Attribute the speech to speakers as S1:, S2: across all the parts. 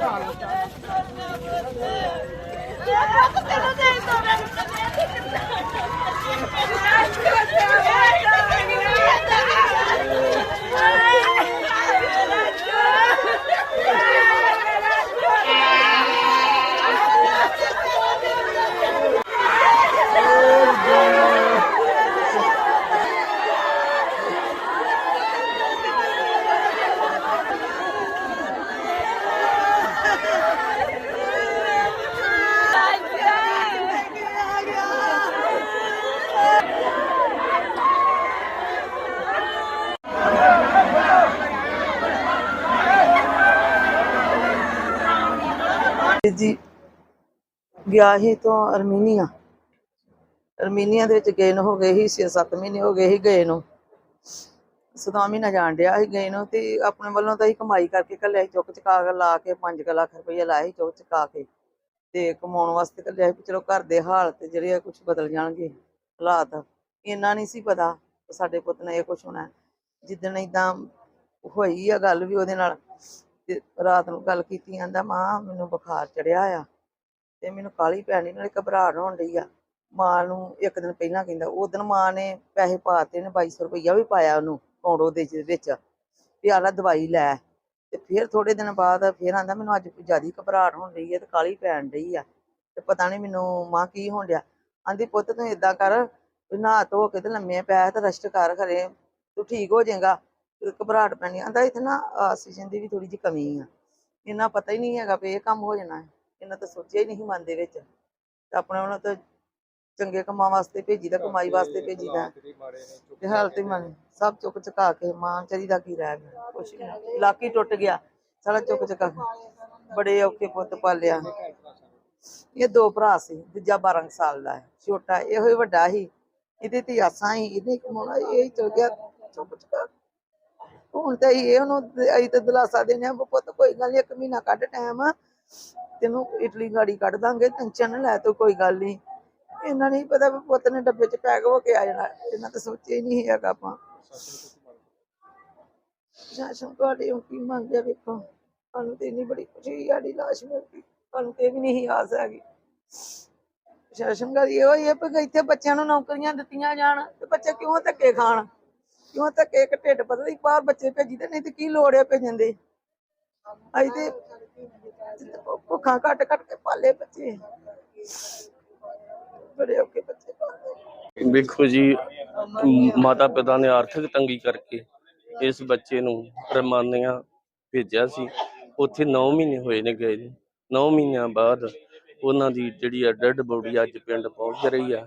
S1: 啊起 ਜੀ ਗਿਆ ਹੀ ਤੋਂ ਅਰਮੀਨੀਆ। ਅਰਮੀਨੀਆ ਦੇ ਵਿੱਚ ਗਏ ਨੂੰ ਹੋ ਗਏ ਹੀ 6-7 ਮਹੀਨੇ ਹੋ ਗਏ ਹੀ ਗਏ ਨੂੰ। ਸਦਾ ਮਹੀਨਾ ਜਾਣ ਡਿਆ ਸੀ ਗਏ ਨੂੰ ਤੇ ਆਪਣੇ ਵੱਲੋਂ ਤਾਂ ਹੀ ਕਮਾਈ ਕਰਕੇ ਕੱਲਿਆ ਸੀ, ਚੁੱਕ ਚੁਕਾ ਕੇ ਲਾ ਕੇ 5 ਲੱਖ ਰੁਪਈਆ ਲਾਇਆ ਸੀ ਚੁੱਕ ਚੁਕਾ ਕੇ। ਤੇ ਕਮਾਉਣ ਵਾਸਤੇ ਕੱਲਿਆ ਸੀ, ਚਲੋ ਘਰ ਦੇ ਹਾਲਤ ਜਿਹੜੇ ਆ ਕੁਝ ਬਦਲ ਜਾਣਗੇ ਹਾਲਾਤ। ਇੰਨਾ ਨਹੀਂ ਸੀ ਪਤਾ ਸਾਡੇ ਪੁੱਤ ਨੇ ਇਹ ਕੁਝ ਹੋਣਾ। ਜਿੱਦਣ ਇਦਾਂ ਹੋਈ ਆ ਗੱਲ ਵੀ ਉਹਦੇ ਨਾਲ ਤੇ ਰਾਤ ਨੂੰ ਗੱਲ ਕੀਤੀ, ਆਂਦਾ ਮਾਂ ਮੈਨੂੰ ਬੁਖਾਰ ਚੜਿਆ ਆ ਤੇ ਮੈਨੂੰ ਕਾਲੀ ਪੈਣੀ ਨਾਲੇ ਘਬਰਾਹਟ ਹੋਣ ਡਈ ਆ। ਮਾਂ ਨੂੰ ਇੱਕ ਦਿਨ ਪਹਿਲਾਂ ਕਹਿੰਦਾ, ਉਹ ਦਿਨ ਮਾਂ ਨੇ ਪੈਸੇ ਪਾਤੇ ਨੇ 2200 ਰੁਪਈਆ ਵੀ ਪਾਇਆ ਉਹਨੂੰ ਕੌੜੋ ਦੇ ਵਿੱਚ ਵੀ ਆਲਾ ਦਵਾਈ ਲੈ। ਤੇ ਫਿਰ ਥੋੜੇ ਦਿਨ ਬਾਅਦ ਫਿਰ ਆਂਦਾ, ਮੈਨੂੰ ਅੱਜ ਜ਼ਿਆਦਾ ਘਬਰਾਹਟ ਹੋਣ ਰਹੀ ਆ ਤੇ ਕਾਲੀ ਪੈਣ ਰਹੀ ਆ। ਤੇ ਪਤਾ ਨਹੀਂ ਮੈਨੂੰ ਮਾਂ ਕੀ ਹੋਣ ਡਿਆ। ਆਂਦੀ, ਪੁੱਤ ਤੂੰ ਏਦਾਂ ਕਰ ਨਹਾ ਧੋ ਕੇ ਤੇ ਲੰਮੇ ਪੈ ਤੇ ਰੈਸਟ ਕਰ ਖਰੇ ਤੂੰ ਠੀਕ ਹੋ ਜਾਏਗਾ। ਘਬਰਾਹਟ ਪੈਣੀ ਆਂਦਾ ਇੱਥੇ ਨਾ ਆਕਸੀਜਨ ਦੀ ਵੀ ਥੋੜੀ ਜਿਹੀ ਕਮੀ ਆ। ਇਹਨਾਂ ਪਤਾ ਹੀ ਨਹੀਂ ਹੈਗਾ ਵੀ ਇਹ ਕੰਮ ਹੋ ਜਾਣਾ ਹੈ। ਇਹਨਾਂ ਤਾਂ ਸੋਚਿਆ ਹੀ ਨਹੀਂ ਮਨ ਦੇ ਵਿੱਚ। ਤੇ ਆਪਣੇ ਉਹਨਾਂ ਤਾਂ ਚੰਗੇ ਕੰਮਾਂ ਵਾਸਤੇ ਭੇਜੀਦਾ ਕਮਾਈ ਵਾਸਤੇ ਭੇਜੀਦਾ ਤੇ ਹਾਲਤ ਹੀ ਮਨ ਸਭ ਚੁੱਕ ਚੁਕਾ ਕੇ ਮਾਂ ਚਰੀ ਦਾ ਕੀ ਰਹਿ ਗਿਆ, ਕੁਛ ਨਹੀਂ। ਲਾਕੀ ਟੁੱਟ ਗਿਆ, ਸਾਰਾ ਚੁੱਕ ਚੁਕਾ ਬੜੇ ਔਖੇ ਪੁੱਤ ਪਾਲਿਆ। ਇਹ ਦੋ ਭਰਾ ਸੀ, ਦੂਜਾ 12 ਕੁ ਸਾਲ ਦਾ ਹੈ, ਛੋਟਾ ਇਹੋ ਹੀ ਵੱਡਾ ਸੀ। ਇਹਦੇ ਤੇ ਆਸਾਂ ਹੀ ਇਹਨੇ ਕਮਾਉਣਾ ਇਹ ਹੀ ਚਲ ਗਿਆ ਚੁੱਕ ਚੁਕਾ ਹੁਣ ਤੇ ਇਹ ਉਹਨੂੰ ਅਸੀਂ ਤੇ ਦਿਲਾਸਾ ਦੇਣੇ ਆ ਪੁੱਤ ਕੋਈ ਗੱਲ ਨਹੀਂ ਇੱਕ ਮਹੀਨਾ ਕੱਢ ਟਾਈਮ ਤੈਨੂੰ ਇਟਲੀ ਗਾੜੀ ਕੱਢ ਦਾਂਗੇ ਟੈਨਸ਼ਨ ਨਾ ਲੈ ਤੂੰ, ਕੋਈ ਗੱਲ ਨਹੀਂ ਇਹਨਾਂ ਨਹੀਂ ਪਤਾ ਪੁੱਤ ਨੇ ਡੱਬੇ 'ਚ ਪੈਕ ਹੋ ਕੇ ਆ ਜਾਣਾ, ਇਹਨਾਂ ਤਾਂ ਸੋਚਿਆ ਹੀ ਨਹੀਂ ਹੈਗਾ ਆਪਾਂ। ਸ਼ਾਸਨ ਤੁਹਾਡੇ ਉਹ ਕੀ ਮੰਗਦੇ ਵੇਖੋ। ਸਾਨੂੰ ਤੇ ਇੰਨੀ ਬੜੀ ਖੁਸ਼ੀ ਸਾਡੀ ਲਾਸ਼ ਮਿਲ ਗਈ। ਸਾਨੂੰ ਤੇ ਵੀ ਨਹੀਂ ਆਸ ਹੈਗੀ। ਸ਼ਾਸਨ ਕਰ ਇਹੋ ਹੀ ਹੈ ਕਿ ਇੱਥੇ ਬੱਚਿਆਂ ਨੂੰ ਨੌਕਰੀਆਂ ਦਿੱਤੀਆਂ ਜਾਣ, ਤੇ ਬੱਚੇ ਕਿਉਂ ਧੱਕੇ ਖਾਣ? ਕਿਉਂ ਧੱਕੇ ਇੱਕ ਢਿੱਡ ਪਤਲੀ ਬਾਹਰ ਬੱਚੇ ਭੇਜੀਦੇ, ਨਹੀਂ ਤੇ ਕੀ ਲੋੜ ਹੈ ਭੇਜਣ ਦੀ? ਅਸੀਂ ਤੇ ਭੁੱਖਾਂ ਕੱਟ ਕੱਟ ਕੇ ਪਾਲੇ ਬੱਚੇ। ਬੜੇ ਔਖੇ ਬੱਚੇ ਪਾਲੇ
S2: ਵੇਖੋ ਜੀ ਮਾਤਾ ਪਿਤਾ ਨੇ ਆਰਥਿਕ ਤੰਗੀ ਕਰਕੇ ਇਸ ਬੱਚੇ ਨੂੰ ਰਮਾਨੀਆਂ ਭੇਜਿਆ ਸੀ। ਉੱਥੇ 9 ਮਹੀਨੇ ਹੋਏ ਨੇ ਗਏ ਨੇ। 9 ਮਹੀਨਿਆਂ ਬਾਅਦ ਉਹਨਾਂ ਦੀ ਜਿਹੜੀ ਆ ਡੈਡ ਬੋਡੀ ਅੱਜ ਪਿੰਡ ਪਹੁੰਚ ਰਹੀ ਆ।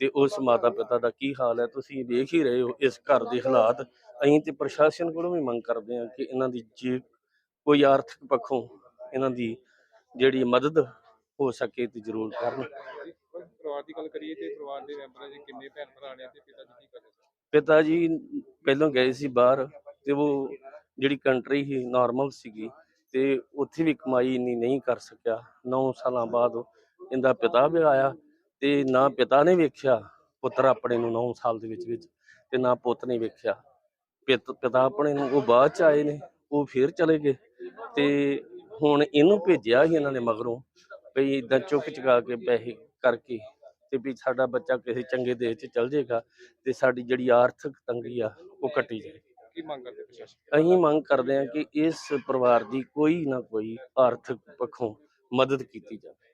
S2: ਤੇ ਉਸ ਮਾਤਾ ਪਿਤਾ ਦਾ ਕੀ ਹਾਲ ਹੈ? ਤੁਸੀਂ ਵੇਖ ਹੀ ਰਹੇ ਹੋ ਇਸ ਘਰ ਦੇ ਹਾਲਾਤ। ਅਸੀਂ ਤੇ ਪ੍ਰਸ਼ਾਸਨ ਕੋਲੋਂ ਵੀ ਮੰਗ ਕਰਦੇ ਹਾਂ ਕਿ ਇਹਨਾਂ ਦੀ ਜੇ ਕੋਈ ਆਰਥਿਕ ਪੱਖੋਂ ਇਹਨਾਂ ਦੀ ਜਿਹੜੀ ਮਦਦ ਹੋ ਸਕੇ ਤੇ ਜ਼ਰੂਰ ਕਰਨ।
S3: ਪਰਿਵਾਰ ਦੀ ਗੱਲ ਕਰੀਏ ਤੇ ਪਰਿਵਾਰ ਦੇ ਮੈਂਬਰਾਂ ਦੇ ਕਿੰਨੇ ਭੈਣ ਭਰਾ ਨੇ ਤੇ ਪਿਤਾ ਜੀ ਕੀ ਕਰਦੇ
S2: ਪਿਤਾ ਜੀ ਪਹਿਲਾਂ ਗਏ ਸੀ ਬਾਹਰ ਤੇ ਉਹ ਜਿਹੜੀ ਕੰਟਰੀ ਸੀ ਨਾਰਮਲ ਸੀਗੀ ਤੇ ਉੱਥੇ ਵੀ ਕਮਾਈ ਇੰਨੀ ਨਹੀਂ ਕਰ ਸਕਿਆ। 9 ਸਾਲਾਂ ਬਾਅਦ ਇਹਦਾ ਪਿਤਾ ਵੀ ਆਇਆ ਤੇ ਨਾ ਪਿਤਾ ਨੇ ਵੇਖਿਆ ਪੁੱਤਰ ਆਪਣੇ ਨੂੰ 9 ਸਾਲ ਦੇ ਵਿੱਚ ਵਿੱਚ ਤੇ ਨਾ ਪੁੱਤ ਨੇ ਵੇਖਿਆ। ਪਿਤ- ਆਪਣੇ ਨੂੰ ਉਹ ਬਾਅਦ ਚ ਆਏ ਨੇ ਉਹ ਫਿਰ ਚਲੇ ਗਏ ਤੇ ਹੁਣ ਇਹਨੂੰ ਭੇਜਿਆ ਸੀ ਇਹਨਾਂ ਨੇ ਮਗਰੋਂ ਵੀ ਇਦਾਂ ਚੁੱਕ ਚੁਕਾ ਕੇ ਪੈਸੇ ਕਰਕੇ ਤੇ ਵੀ ਸਾਡਾ ਬੱਚਾ ਕਿਸੇ ਚੰਗੇ ਦੇਸ਼ 'ਚ ਚਲ ਜਾਏਗਾ ਤੇ ਸਾਡੀ ਜਿਹੜੀ ਆਰਥਿਕ ਤੰਗੀ ਆ ਉਹ ਕੱਟੀ ਜਾਏ।
S3: ਕੀ ਮੰਗ ਕਰਦੇ ਪ੍ਰਸ਼ਾਸਨ?
S2: ਅਸੀਂ ਮੰਗ ਕਰਦੇ ਹਾਂ ਕਿ ਇਸ ਪਰਿਵਾਰ ਦੀ ਕੋਈ ਨਾ ਕੋਈ ਆਰਥਿਕ ਪੱਖੋਂ ਮਦਦ ਕੀਤੀ ਜਾਵੇ।